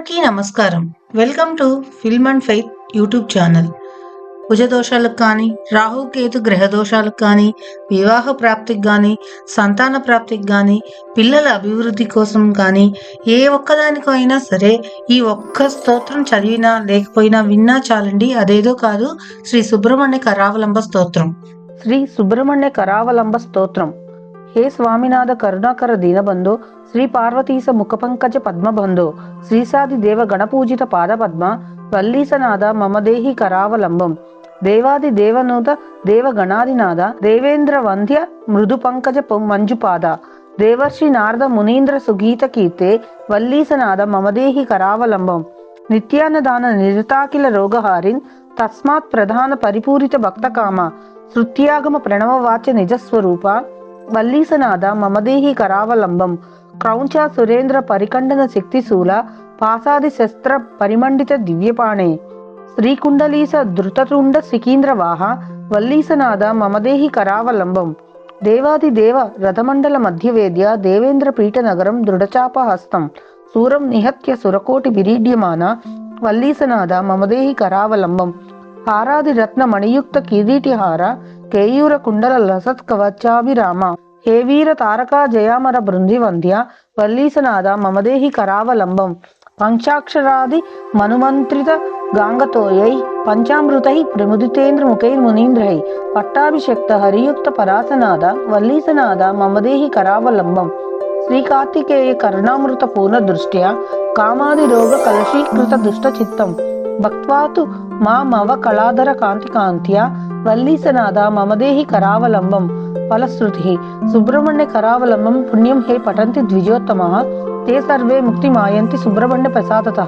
అందరికీ నమస్కారం. Welcome to film and faith YouTube channel. కుజదోషాలకు కానీ రాహుకేతు గ్రహ దోషాలకు కానీ వివాహ ప్రాప్తికి కానీ సంతాన ప్రాప్తికి కానీ పిల్లల అభివృద్ధి కోసం కానీ ఏ ఒక్కదానికైనా సరే ఈ ఒక్క స్తోత్రం చదివినా లేకపోయినా విన్నా చాలండి. అదేదో కాదు శ్రీ సుబ్రహ్మణ్య కరావలంబ స్తోత్రం. శ్రీ సుబ్రహ్మణ్య కరావలంబ స్తోత్రం. హే స్వామినాథ కరుణాకర దీనబంధు శ్రీ పార్వతీస ముఖపంకజ పద్మబంధు శ్రీసాది దేవ గణపూజిత పాదపద్మ వల్లీసనాథ మమదేహి కరావలంబం దేవాది దేవనూత దేవ గణాదినాథ దేవేంద్ర వంద్య మృదు పంకజ ప- మంజుపాద దేవర్షి నారద మునీంద్ర సుగీత కీర్తే వల్లీసనాథ మమదేహి కరావలంబం నిత్యాన్నదాన నిరతాకిల రోగహారిన్ తస్మాత్ ప్రధాన పరిపూరిత భక్తకామ శృత్యాగమ ప్రణవవాచ నిజస్వరూప వల్లీసనాథ మమదేహి కరావలంబం. క్రౌంచ సురేంద్ర పరికండన శక్తిశూల పాసాది శస్త్ర పరిమండిత దివ్యపాణే. శ్రీకుండలీస ధృతతుండ సికీంద్రవాహ వల్లీసనాథ మమదేహి కరావలంబం. దేవాదిదేవ రథమండల మధ్యవేద్య దేవేంద్ర పీఠనగరం దృఢచాపహస్తం సూరం నిహత్య సురకోటి విరీడ్యమాన వల్లీసనాథ మమదేహి కరావలంబం. హారాది రత్న మణియుక్త కిరీటిహార కేయూర కుండల లసత్ కవచాభిరామ హే వీర తారకా జయామర బృందివంద్య వల్లీసనాథ మమదేహి కరావలంబం. పంచాక్షరాది మనుమంత్రిత గాంగతోయై. పంచామృతై ప్రముదితేంద్ర ముఖై మునీంద్రై. పట్టాభిషక్త హరియుక్త పరాసనాథ వల్లీసనాథ మమదేహి కరావలంబం. శ్రీ కార్తికేయ కరుణామృత పూర్ణ దృష్ట్యా. కామాది రోగ కలశీకృత దుష్ట చిత్తం. భక్వాతు మా మవ కళాధర కాంతి కాంత్యా. వల్లీసనాథ మమదేహి కరావలంబం ఫలశ్రుతి సుబ్రహ్మణ్య కరావలంబం పుణ్యం హే పఠంతి ద్విజోత్తమ తే సర్వే ముక్తిమాయంతి సుబ్రహ్మణ్య ప్రసాదత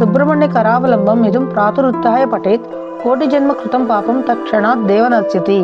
సుబ్రహ్మణ్య కరావలంబం ఇదం ప్రాతురుత్య పఠేత్ కోటి జన్మ కృతం పాపం తక్షణాత్ దేవనశ్యతి.